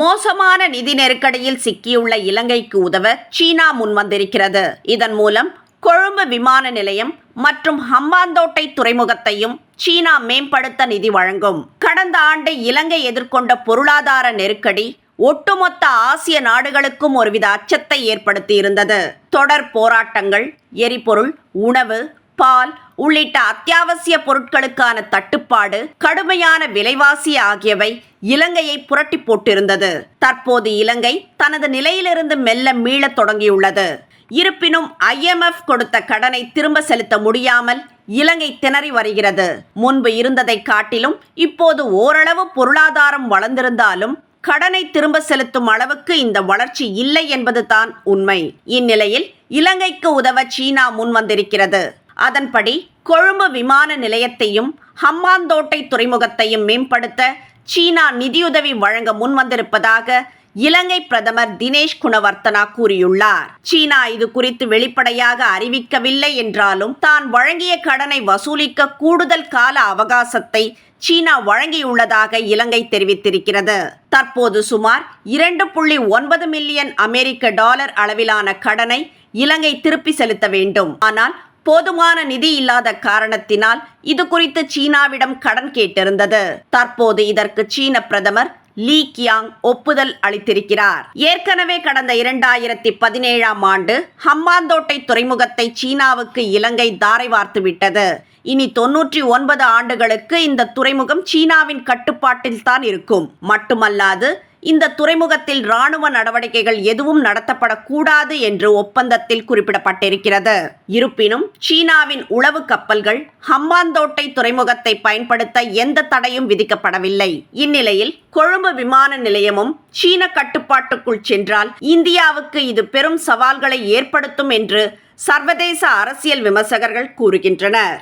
மோசமான நிதி நெருக்கடியில் சிக்கியுள்ள இலங்கைக்கு உதவ சீனா முன்வந்திருக்கிறது. இதன் மூலம் கொழும்பு விமான நிலையம் மற்றும் ஹம்பாந்தோட்டை துறைமுகத்தையும் சீனா மேம்படுத்த நிதி வழங்கும். கடந்த ஆண்டு இலங்கை எதிர்கொண்ட பொருளாதார நெருக்கடி ஒட்டுமொத்த ஆசிய நாடுகளுக்கும் ஒருவித அச்சத்தை ஏற்படுத்தியிருந்தது. தொடர் போராட்டங்கள் எரிபொருள் உணவு பால் உள்ளிட்ட அத்தியாவசிய பொருட்களுக்கான தட்டுப்பாடு கடுமையான விலைவாசி ஆகியவை இலங்கையை புரட்டி போட்டிருந்தது. தற்போது இலங்கை தனது நிலையிலிருந்து மெல்ல மீளத் தொடங்கியுள்ளது. இருப்பினும் ஐஎம்எஃப் கொடுத்த கடனை திரும்ப செலுத்த முடியாமல் இலங்கை திணறி வருகிறது. முன்பு இருந்ததை காட்டிலும் இப்போது ஓரளவு பொருளாதாரம் வளர்ந்திருந்தாலும் கடனை திரும்ப செலுத்தும் அளவுக்கு இந்த வளர்ச்சி இல்லை என்பதுதான் உண்மை. இந்நிலையில் இலங்கைக்கு உதவ சீனா முன் வந்திருக்கிறது அதன்படி கொழும்பு விமான நிலையத்தையும் ஹம்மாந்தோட்டை துறைமுகத்தையும் மேம்படுத்த சீனா நிதியுதவி வழங்க முன்வந்திருப்பதாக இலங்கை பிரதமர் தினேஷ் குணவர்த்தனா கூறியுள்ளார். சீனா இது குறித்து வெளிப்படையாக அறிவிக்கவில்லை என்றாலும் தான் வழங்கிய கடனை வசூலிக்க கூடுதல் கால அவகாசத்தை சீனா வழங்கியுள்ளதாக இலங்கை தெரிவித்திருக்கிறது. தற்போது சுமார் இரண்டு புள்ளி ஒன்பது மில்லியன் அமெரிக்க டாலர் அளவிலான கடனை இலங்கை திருப்பி செலுத்த வேண்டும். ஆனால் போதுமான நிதி இல்லாத காரணத்தினால் இது குறித்து சீனாவிடம் கடன் கேட்டிருந்தது. தற்போது இதற்கு சீன பிரதமர் லீ கியாங் ஒப்புதல் அளித்திருக்கிறார். ஏற்கனவே கடந்த இரண்டாயிரத்தி பதினேழாம் ஆண்டு ஹம்பாந்தோட்டை துறைமுகத்தை சீனாவுக்கு இலங்கை தாரை வார்த்துவிட்டது இனி தொன்னூற்றி ஒன்பது ஆண்டுகளுக்கு இந்த துறைமுகம் சீனாவின் கட்டுப்பாட்டில் தான் இருக்கும். மட்டுமல்லாது இந்த துறைமுகத்தில் ராணுவ நடவடிக்கைகள் எதுவும் நடத்தப்படக்கூடாது என்று ஒப்பந்தத்தில் குறிப்பிடப்பட்டிருக்கிறது. இருப்பினும் சீனாவின் உளவு கப்பல்கள் ஹம்பாந்தோட்டை துறைமுகத்தை பயன்படுத்த எந்த தடையும் விதிக்கப்படவில்லை. இந்நிலையில் கொழும்பு விமான நிலையமும் சீன கட்டுப்பாட்டுக்குள் சென்றால் இந்தியாவுக்கு இது பெரும் சவால்களை ஏற்படுத்தும் என்று சர்வதேச அரசியல் விமர்சகர்கள் கூறுகின்றனர்.